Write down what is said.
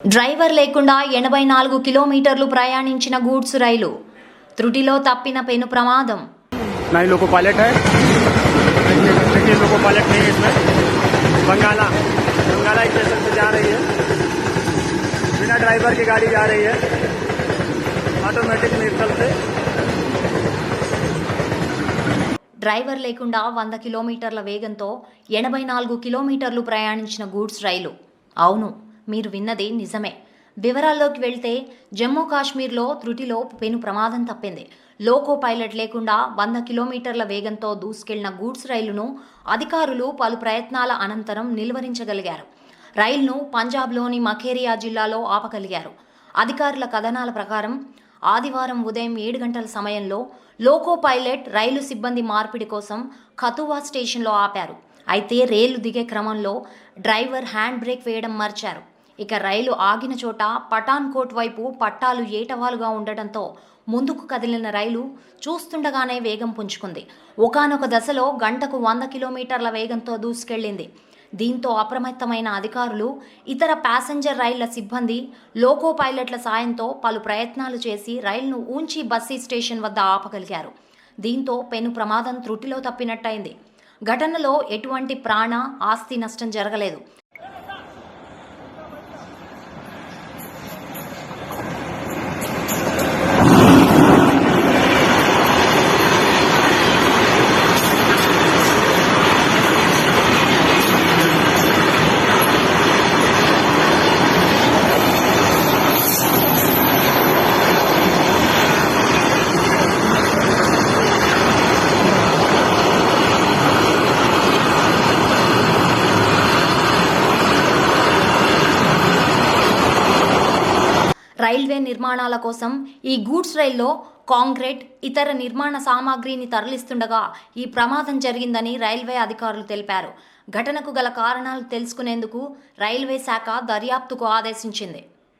Driver లేకుండా ఎనభై నాలుగు కిలోమీటర్లు ప్రయాణించిన గూడ్స్ రైలు త్రుటిలో తప్పిన పెను ప్రమాదం ना ही लोको पायलट है देखिए लोको पायलट नहीं है इसमें बंगाला बंगाला स्टेशन से जा रही है बिना ड्राइवर की गाड़ी जा रही है ऑटोमेटिक व्हीकल से డ్రైవర్ లేకుండా వంద కిలోమీటర్ల వేగంతో ఎనభై నాలుగు కిలోమీటర్లు ప్రయాణించిన గూడ్స్ రైలు అవును మీరు విన్నది నిజమే. వివరాల్లోకి వెళ్తే జమ్మూ కాశ్మీర్లో త్రుటిలో పెను ప్రమాదం తప్పింది. లోకో పైలట్ లేకుండా వంద కిలోమీటర్ల వేగంతో దూసుకెళ్ళిన గూడ్స్ రైలును అధికారులు పలు ప్రయత్నాల అనంతరం నిలువరించగలిగారు. రైలును పంజాబ్లోని మఖేరియా జిల్లాలో ఆపగలిగారు. అధికారుల కథనాల ప్రకారం ఆదివారం ఉదయం ఏడు గంటల సమయంలో లోకో పైలట్ రైలు సిబ్బంది మార్పిడి కోసం ఖతువా స్టేషన్లో ఆపారు. అయితే రైలు దిగే క్రమంలో డ్రైవర్ హ్యాండ్ బ్రేక్ వేయడం మర్చారు. ఇక రైలు ఆగిన చోట పఠాన్కోట్ వైపు పట్టాలు ఏటవాలుగా ఉండటంతో ముందుకు కదిలిన రైలు చూస్తుండగానే వేగం పుంజుకుంది. ఒకానొక దశలో గంటకు వంద కిలోమీటర్ల వేగంతో దూసుకెళ్ళింది దీంతో అప్రమత్తమైన అధికారులు ఇతర ప్యాసింజర్ రైళ్ళ సిబ్బంది లోకో పైలట్ల సాయంతో పలు ప్రయత్నాలు చేసి రైలును ఊంచి బస్సీ స్టేషన్ వద్ద ఆపగలిగారు. దీంతో పెను ప్రమాదం త్రుటిలో తప్పినట్టయింది. ఘటనలో ఎటువంటి ప్రాణ ఆస్తి నష్టం జరగలేదు. రైల్వే నిర్మాణాల కోసం ఈ గూడ్స్ రైల్లో కాంక్రీట్ ఇతర నిర్మాణ సామాగ్రిని తరలిస్తుండగా ఈ ప్రమాదం జరిగిందని రైల్వే అధికారులు తెలిపారు. ఘటనకు గల కారణాలు తెలుసుకునేందుకు రైల్వే శాఖ దర్యాప్తుకు ఆదేశించింది.